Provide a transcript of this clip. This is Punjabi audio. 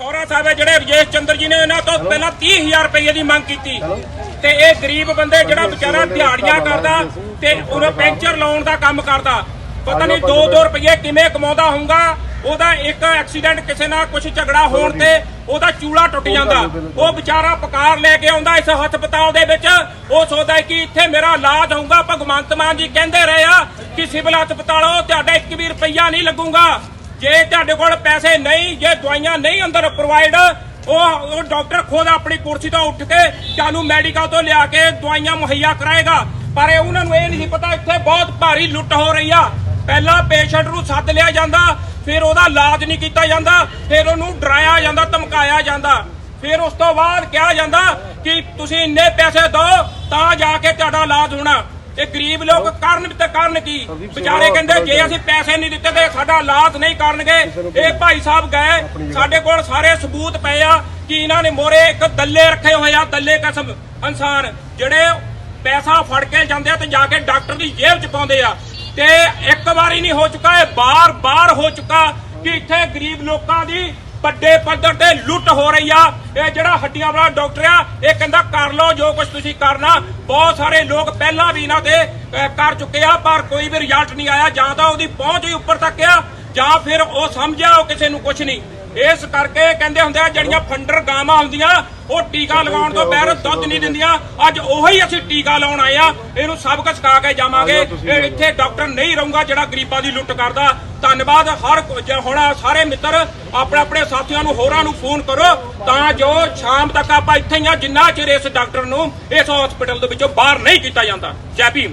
ਸੋਹਰਾ ਸਾਹਿਬ ਹੈ ਜਿਹੜੇ ਵਿਜੇਸ਼ ਚੰਦਰ ਜੀ ਨੇ ਇਹਨਾਂ ਤੋਂ ਪਹਿਲਾਂ 30000 ਰੁਪਏ ਦੀ ਮੰਗ ਕੀਤੀ। ਤੇ ਇਹ ਗਰੀਬ ਬੰਦੇ ਜਿਹੜਾ ਵਿਚਾਰਾ ਦਿਹਾੜੀਆਂ ਕਰਦਾ ਤੇ ਉਹਨੇ ਪੈਂਚਰ ਲਾਉਣ ਦਾ ਕੰਮ ਕਰਦਾ। ਪਤਾ ਨਹੀਂ 2-2 ਰੁਪਏ ਕਿਵੇਂ ਕਮਾਉਂਦਾ ਹੋਊਗਾ ਉਹਦਾ ਇੱਕ ਐਕਸੀਡੈਂਟ ਕਿਸੇ ਨਾਲ ਕੁਝ ਝਗੜਾ ਹੋਣ ਤੇ ਉਹਦਾ ਚੂਲਾ ਟੁੱਟ ਜਾਂਦਾ। ਉਹ ਵਿਚਾਰਾ ਪਕਾਰ ਲੈ ਕੇ ਆਉਂਦਾ ਇਸ ਹਸਪਤਾਲ ਦੇ ਵਿੱਚ। ਉਹ ਸੋਚਦਾ ਕਿ ਇੱਥੇ ਮੇਰਾ ਇਲਾਜ ਹੋਊਗਾ। ਭਗਵੰਤ ਮਾਨ ਜੀ ਕਹਿੰਦੇ ਰਹੇ ਆ ਕਿ ਸਿਵਲ ਹਸਪਤਾਲੋਂ ਤੁਹਾਡਾ 1 ਵੀ ਰੁਪਈਆ ਨਹੀਂ ਲੱਗੂਗਾ। ਜੇ ਤੁਹਾਡੇ ਕੋਲ ਪੈਸੇ ਨਹੀਂ, ਜੇ ਦਵਾਈਆਂ ਨਹੀਂ ਅੰਦਰ ਪ੍ਰੋਵਾਈਡ ਉਹ ਉਹ ਡਾਕਟਰ ਖੁਦ ਆਪਣੀ ਕੁਰਸੀ ਤੋਂ ਉੱਠ ਕੇ ਤੁਹਾਨੂੰ ਮੈਡੀਕਲ ਤੋਂ ਲਿਆ ਕੇ ਦਵਾਈਆਂ ਮੁਹੱਈਆ ਕਰਾਏਗਾ। ਪਰ ਇਹ ਉਹਨਾਂ ਨੂੰ ਇਹ ਨਹੀਂ ਪਤਾ, ਇੱਥੇ ਬਹੁਤ ਭਾਰੀ ਲੁੱਟ ਹੋ ਰਹੀ ਆ। ਪਹਿਲਾਂ ਪੇਸ਼ੈਂਟ ਨੂੰ ਸੱਦ ਲਿਆ ਜਾਂਦਾ, ਫਿਰ ਉਹਦਾ ਇਲਾਜ ਨਹੀਂ ਕੀਤਾ ਜਾਂਦਾ, ਫਿਰ ਉਹਨੂੰ ਡਰਾਇਆ ਜਾਂਦਾ, ਧਮਕਾਇਆ ਜਾਂਦਾ। ਫਿਰ ਉਸ ਤੋਂ ਬਾਅਦ ਕਿਹਾ ਜਾਂਦਾ ਕਿ ਤੁਸੀਂ ਇੰਨੇ ਪੈਸੇ ਦਿਓ, ਤਾਂ ਜਾ ਕੇ ਤੁਹਾਡਾ ਇਲਾਜ ਹੋਣਾ। ਇਹ ਗਰੀਬ ਲੋਕ ਕਰਨ ਤੇ ਕਰਨ ਕੀ? ਵਿਚਾਰੇ ਕਹਿੰਦੇ ਜੇ ਅਸੀਂ ਪੈਸੇ ਨਹੀਂ ਦਿੱਤੇ ਤੇ ਸਾਡਾ ਇਲਾਜ ਨਹੀਂ ਕਰਨਗੇ। ਇਹ ਭਾਈ ਸਾਹਿਬ ਗਏ ਸਾਡੇ ਕੋਲ ਸਾਰੇ ਸਬੂਤ ਪਏ ਆ ਕਿ ਇਹਨਾਂ ਨੇ ਮੋਰੇ ਇੱਕ ਦੱਲੇ ਰੱਖੇ ਹੋਏ ਆ ਦੱਲੇ ਕਸਮ ਇਨਸਾਨ ਜਿਹੜੇ ਪੈਸਾ ਫੜ ਕੇ ਜਾਂਦੇ ਆ ਤੇ ਜਾ ਕੇ ਡਾਕਟਰ ਦੀ ਜੇਬ ਚ ਪਾਉਂਦੇ ਆ। ਤੇ ਇੱਕ ਵਾਰੀ ਨਹੀਂ ਹੋ ਚੁੱਕਾ ਇਹ ਬਾਰ-ਬਾਰ ਹੋ ਚੁੱਕਾ। ਕਿ ਇੱਥੇ ਗਰੀਬ ਲੋਕਾਂ ਦੀ ਵੱਡੇ ਪੱਧਰ ਤੇ ਲੁੱਟ ਹੋ ਰਹੀ ਆ। ਇਹ ਜਿਹੜਾ ਹੱਡੀਆਂ ਵਾਲਾ ਡਾਕਟਰ ਆ, ਇਹ ਕਹਿੰਦਾ ਕਰ ਲਓ, ਜੋ ਕੁਝ ਤੁਸੀਂ ਕਰਨਾ। ਬਹੁਤ ਸਾਰੇ ਲੋਕ ਪਹਿਲਾਂ ਵੀ ਇਹਨਾਂ ਦੇ ਕਰ ਚੁੱਕੇ ਆ, ਪਰ ਕੋਈ ਵੀ ਰਿਜ਼ਲਟ ਨਹੀਂ ਆਇਆ। ਜਾਂ ਤਾਂ ਉਹਦੀ ਪਹੁੰਚ ਹੀ ਉੱਪਰ ਤੱਕ ਆ, ਜਾਂ ਫਿਰ ਉਹ ਸਮਝਿਆ ਉਹ ਕਿਸੇ ਨੂੰ ਕੁਝ ਨਹੀਂ। ਇਸ ਕਰਕੇ ਕਹਿੰਦੇ ਹੁੰਦੇ ਆ ਜਿਹੜੀਆਂ ਫੰਡਰ ਗਾਵਾਂ ਹੁੰਦੀਆਂ ਉਹ ਟੀਕਾ ਲਗਾਉਣ ਤੋਂ ਬਗੈਰ ਦੁੱਧ ਨਹੀਂ ਦਿੰਦੀਆਂ। ਅੱਜ ਉਹੀ ਅਸੀਂ ਟੀਕਾ ਲਾਉਣ ਆਏ ਆ ਇਹਨੂੰ ਸਬਕ ਸਿਖਾ ਕੇ ਜਾਵਾਂਗੇ। ਇਹ ਇੱਥੇ ਡਾਕਟਰ ਨਹੀਂ ਰਹੂੰਗਾ ਜਿਹੜਾ ਗਰੀਬਾਂ ਦੀ ਲੁੱਟ ਕਰਦਾ। ਧੰਨਵਾਦ ਹਰ ਹੁਣ ਸਾਰੇ ਮਿੱਤਰ ਆਪਣੇ ਆਪਣੇ ਸਾਥੀਆਂ ਨੂੰ ਹੋਰਾਂ ਨੂੰ ਫੋਨ ਕਰੋ ਤਾਂ ਜੋ ਸ਼ਾਮ ਤੱਕ ਆਪਾਂ ਇੱਥੇ ਹੀ ਆ ਜਿੰਨਾ ਚਿਰ ਇਸ ਡਾਕਟਰ ਨੂੰ ਇਸ ਹਸਪੀਟਲ ਦੇ ਵਿੱਚੋਂ ਬਾਹਰ ਨਹੀਂ ਕੀਤਾ ਜਾਂਦਾ। ਜੈ ਭੀਮ।